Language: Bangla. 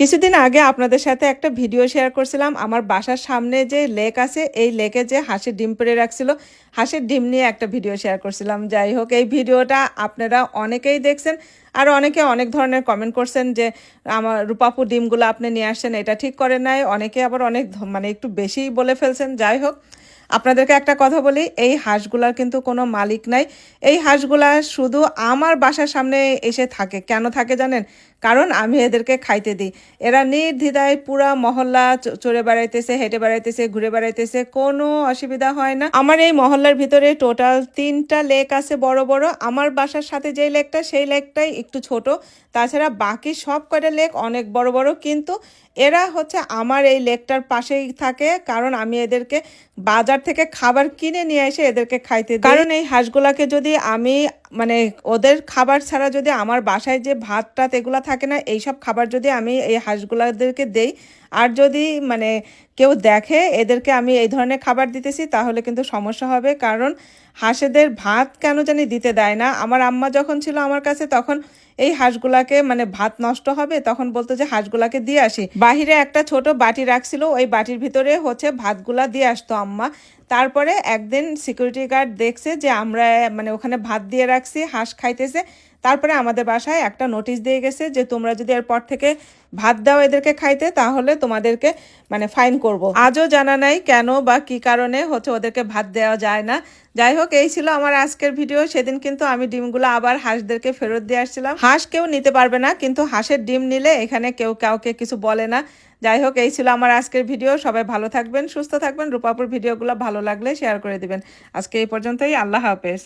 কিছুদিন আগে আপনাদের সাথে একটা ভিডিও শেয়ার করছিলাম। আমার বাসার সামনে যে লেক আছে, এই লেকে যে হাঁসের ডিম পেড়ে রাখছিল, হাঁসের ডিম নিয়ে একটা ভিডিও শেয়ার করছিলাম। যাই হোক, এই ভিডিওটা আপনারা অনেকেই দেখছেন আর অনেকে অনেক ধরনের কমেন্ট করছেন যে, আমার রূপাপু ডিমগুলো আপনি নিয়ে আসছেন, এটা ঠিক করে নাই। অনেকে আবার অনেক মানে একটু বেশিই বলে ফেলছেন। যাই হোক, আপনাদেরকে একটা কথা বলি, এই হাঁসগুলার কিন্তু কোনো মালিক নাই। এই হাঁসগুলা শুধু আমার বাসার সামনে এসে থাকে। কেন থাকে জানেন? কারণ আমি এদেরকে খাইতে দিই। এরা নির্দ্বিধায় পুরা মহল্লা চড়ে বেড়াইতেছে, হেঁটে বেড়াইতেছে, ঘুরে বেড়াইতেছে, কোনো অসুবিধা হয় না। আমার এই মহল্লার ভিতরে টোটাল তিনটা লেক আছে বড় বড়। আমার বাসার সাথে যে লেকটা, সেই লেকটাই একটু ছোট। তাছাড়া বাকি সব কয়টা লেক অনেক বড় বড়, কিন্তু এরা হচ্ছে আমার এই লেকটার পাশেই থাকে। কারণ আমি এদেরকে বাজার থেকে খাবার কিনে নিয়ে এসে এদেরকে খাইতে দিই। কারণ এই হাঁসগুলাকে যদি আমি মানে ওদের খাবার ছাড়া যদি আমার বাসায় যে ভাত টাত এগুলো থাকে না, এইসব খাবার যদি আমি এই হাঁসগুলাদেরকে দেই আর যদি মানে কেউ দেখে এদেরকে আমি এই ধরনের খাবার দিতেছি, তাহলে কিন্তু সমস্যা হবে। কারণ হাঁসেদের ভাত কেন জানি দিতে দেয় না। আমার আম্মা যখন ছিল আমার কাছে, তখন এই হাঁসগুলাকে মানে ভাত নষ্ট হবে, তখন বলতো যে, হাঁসগুলাকে দিয়ে আসি। বাহিরে একটা ছোট বাটি রাখছিল, ওই বাটির ভিতরে হচ্ছে ভাতগুলা দিয়ে আসতো আম্মা। তারপরে একদিন সিকিউরিটি গার্ড দেখছে যে, আমরা মানে ওখানে ভাত দিয়ে রাখছি, হাঁস খাইতেছে। তারপরে আমাদের বাসায় একটা নোটিশ দিয়ে গেছে যে তোমরা যদি এরপর থেকে ভাত দাও এদেরকে খাইতে, তাহলে তোমাদেরকে মানে ফাইন করব। আজও জানা নাই কেন বা কি কারণে হচ্ছে ওদেরকে ভাত দেওয়া যায় না। যাই হোক, এই ছিল আমার আজকের ভিডিও সেদিন কিন্তু আমি ডিমগুলো আবার হাঁসদেরকে ফেরত দিয়ে আসছিলাম। হাঁস কেউ নিতে পারবে না, কিন্তু হাঁসের ডিম নিলে এখানে কেউ কাউকে কিছু বলে না। যাই হোক, এই ছিল আমার আজকের ভিডিও সবাই ভালো থাকবেন, সুস্থ থাকবেন। রূপাপুর ভিডিওগুলো ভালো লাগলে শেয়ার করে দিবেন। আজকে এই পর্যন্তই। আল্লাহ হাফেজ।